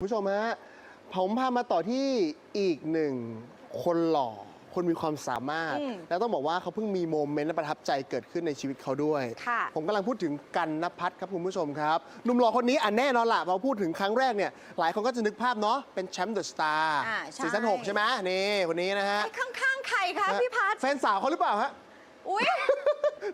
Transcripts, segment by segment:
คุณผู้ชมฮะผมพามาต่อที่อีกหนึ่งคนหล่อ คนมีความสามารถอืมแล้วต้องบอกว่าเขาเพิ่งมีโมเมนต์และประทับใจเกิดขึ้นในชีวิตเขาด้วยค่ะผมกำลังพูดถึงกันนพัฒน์ครับคุณผู้ชมครับหนุ่มหล่อคนนี้อะแน่นอนล่ะพอพูดถึงครั้งแรกเนี่ย หลายคนก็จะนึกภาพเนาะเป็นแชมป์เดอะสตาร์อ่าใช่ซีซั่น6ใช่ไหมนี่คนนี้นะฮะไอ้ข้างๆใครคะพี่พัฒน์แฟนสาวเขาหรือเปล่าฮะ อุ้ย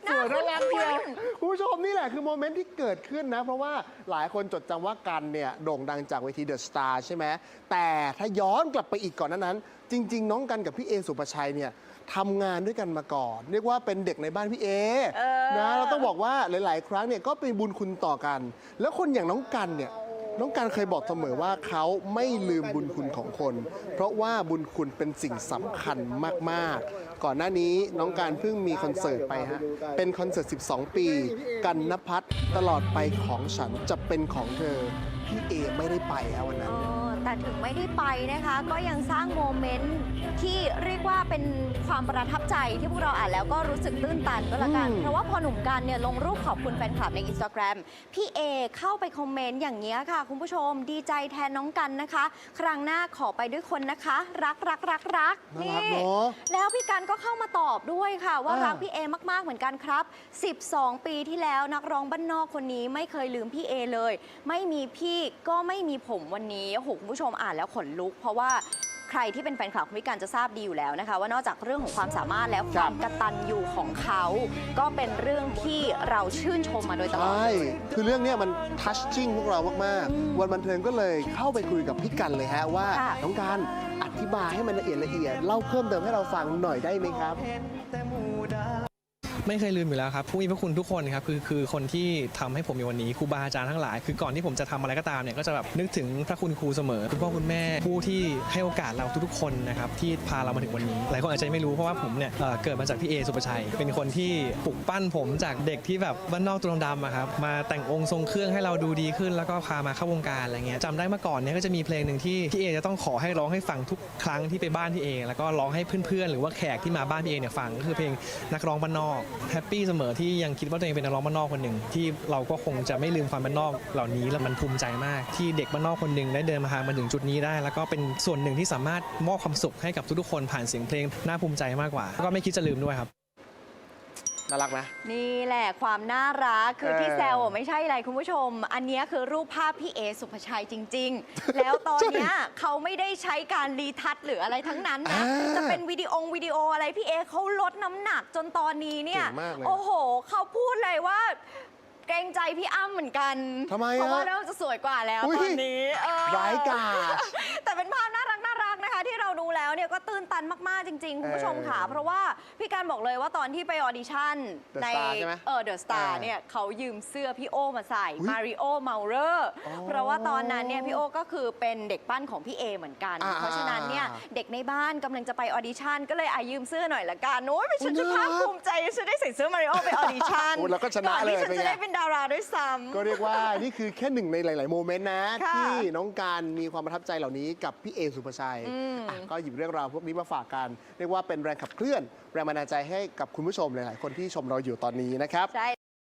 สวยน่ารักคุ้เดีนยวๆคุณผู้ชมนี่แหละคือโมเมนต์ที่เกิดขึ้นนะ เพราะว่าหลายคนจดจำว่ากันเนี่ย โด่งดังจากเวทีเดอะสตาร์ใช่ไหมแต่ถ้าย้อนกลับไปอีกก่อนหนานั้น จริง ๆ น้องกันกับพี่เอสุปชัยเนี่ยทำงานด้วยกันมาก่อน เรียกว่าเป็นเด็กในบ้านพี่เอเออ นะเราต้องบอกว่าหลาย ๆ ครั้งเนี่ยก็เป็นบุญคุณต่อกัน แล้วคนอย่างน้องกันเนี่ย น้องการเคยบอกเสมอว่าเขาไม่ลืมบุญคุณของคน เพราะว่าบุญคุณเป็นสิ่งสำคัญมาก ๆ ก่อนหน้านี้น้องการเพิ่งมีคอนเสิร์ตไปฮะ เป็นคอนเสิร์ต 12 ปี กันนพัฒตลอดไปของฉันจะเป็นของเธอ พี่เอไม่ได้ไปฮะวันนั้น แต่ถึงไม่ได้ไปนะคะ ก็ยังสร้างโมเมนต์ที่เรียกว่าเป็นความประทับใจที่พวกเราอ่านแล้วก็รู้สึกตื้นตันก็แล้วกันอืมเพราะว่าพอหนุ่มกันเนี่ยลงรูปขอบคุณแฟนคลับในอินสตาแกรมพี่เอเข้าไปคอมเมนต์อย่างนี้ยค่ะ คุณผู้ชมดีใจแทนน้องกันนะคะ ครั้งหน้าขอไปด้วยคนนะคะ รักรักรักรักน่ารักเนาะแล้วพี่กันก็เข้ามาตอบด้วยค่ะ ว่าอ่ารั รักพี่เอมากๆเหมือนกันครับ 12 ปีที่แล้วนักร้องบ้านนอกคนนี้ไม่เคยลืมพี่เอเลย ไม่มีพี่ก็ไม่มีผมวันนี้โอ้โหคุณผู้ชมอ่านแล้วขนลุก เพราะว่าใครที่เป็นแฟนคลับของพี่กันจะทราบดีอยู่แล้วนะคะ ว่านอกจากเรื่องของความสามารถแล้วความกตัญญูของเขา ก็เป็นเรื่องที่เราชื่นชมมาโดยตลอด ใช่เลยคือเรื่องเนี้ยมันทัชจิ้งพวกเรามากอืมๆวันบันเทิงก็เลยเข้าไปคุยกับพี่กันเลยฮะว่า ค่ะ น้องการอธิบายให้มันละเอียดละเอียด เล่าเพิ่มเติมให้เราฟังหน่อยได้ไหมครับ ไม่เคยลืมอยู่แล้วครับผู้มีพระคุณทุกคนครับคือคือคนที่ทำให้ผมมีวันนี้ครูบาอาจารย์ทั้งหลาย คือก่อนที่ผมจะทำอะไรก็ตามเนี่ยก็จะแบบนึกถึงพระคุณครูเสมอคุณพ่อคุณแม่ผู้ที่ให้โอกาสเราทุกๆคนนะครับที่พาเรามาถึงวันนี้ หลายคนอาจจะไม่รู้เพราะว่าผมเนี่ยเเกิดมาจากพี่เอสุปชัย เป็นคนที่ปลุกปั้นผมจากเด็กที่แบบบ้านนอกตัวดำๆครับมาแต่งองค์ทรงเครื่องให้เราดูดีขึ้น แล้วก็พามาเข้าวงการอะไรเงี้ยจำได้เมื่อก่อนเนี่ยก็จะมีเพลงหนึ่งที่พี่เอจะต้องขอให้ร้องให้ฟังทุกครั้งที่ไปบ้านพี่เอแล้วก็ร้องให้เพื่อนๆหรือว่าแขกที่มาบ้านพี่เอเนี่ยฟังก็คือเพลงนักร้องบ้านนอกแฮปปี้เสมอที่ยังคิดว่าตัวเองเป็นนักร้องบ้านนอกคนหนึ่งที่เราก็คงจะไม่ลืมความบ้านนอกเหล่านี้แล้วมันภูมิใจมาก ที่เด็กบ้านนอกคนหนึ่งได้เดินมาหามาถึงจุดนี้ได้ แล้วก็เป็นส่วนหนึ่งที่สามารถมอบความสุขให้กับทุกๆคนผ่านเสียงเพลงน่าภูมิใจมากกว่า ก็ไม่คิดจะลืมด้วยครับ น่ารักไหมนี่แหละความน่ารักคือเออที่แซวอะไม่ใช่อะไรคุณผู้ชม อันเนี้ยคือรูปภาพพี่เอสุภชัยจริง ๆ แล้วตอนเนี้ยเขาไม่ได้ใช้การรีทัชหรืออะไรทั้งนั้นนะ อ่าจะเป็นวิดีโอวิดีโออะไรพี่เอเขาลดน้ำหนักจนตอนนี้เนี่ยเก่งมากเลยโอ้โหเขาพูดเลยว่า เกรงใจพี่อ้ำเหมือนกันทำไมอะเพราะว่าเริ่มจะสวยกว่าแล้วอุ๊ย ตอนนี้เออ ร้ายกาจ แล้วเนี่ยก็ตื้นตันมาก ๆ จริง ๆ คุณผู้ชมค่ะเออเพราะว่าพี่การบอกเลยว่าตอนที่ไปออดิชั่น The ใน Star ใช่ไหมเออเดอะสตาร์อ่าเนี่ยเขายืมเสื้อพี่โอมาใส่อุ๊ยมาริโอเมาเลอร์อ๋อเพราะว่าตอนนั้นเนี่ยพี่โอก็คือเป็นเด็กปั้นของพี่เอเหมือนกัน อ่าเพราะฉะนั้นเนี่ยเด็กในบ้านกำลังจะไปออดิชั่นก็เลยอายืมเสื้อหน่อยละกันโอ้ยฉันอุ๊จะยน่ารัภากคภูมิใจฉันได้ใส่เสื้อมาริโอไปออดิชั่นโอ้แล้วก็ชนะก่อนที่เลยฉันเป็นไงจะได้เป็นดาราด้วยซ้ำ ก็เรียกว่า นี่คือแค่หนึ่งในหลาย ๆ โมเมนต์นะ ค่ะที่น้องการมีความประทับใจเหล่านี้กับพี่เอสุภาชัยอืมอะก็หยิบเรื่องราวพวกนี้มาฝากกัน เรียกว่าเป็นแรงขับเคลื่อน แรงบันดาลใจให้กับคุณผู้ชมหลาย ๆ คนที่ชมเราอยู่ตอนนี้นะครับ ใช่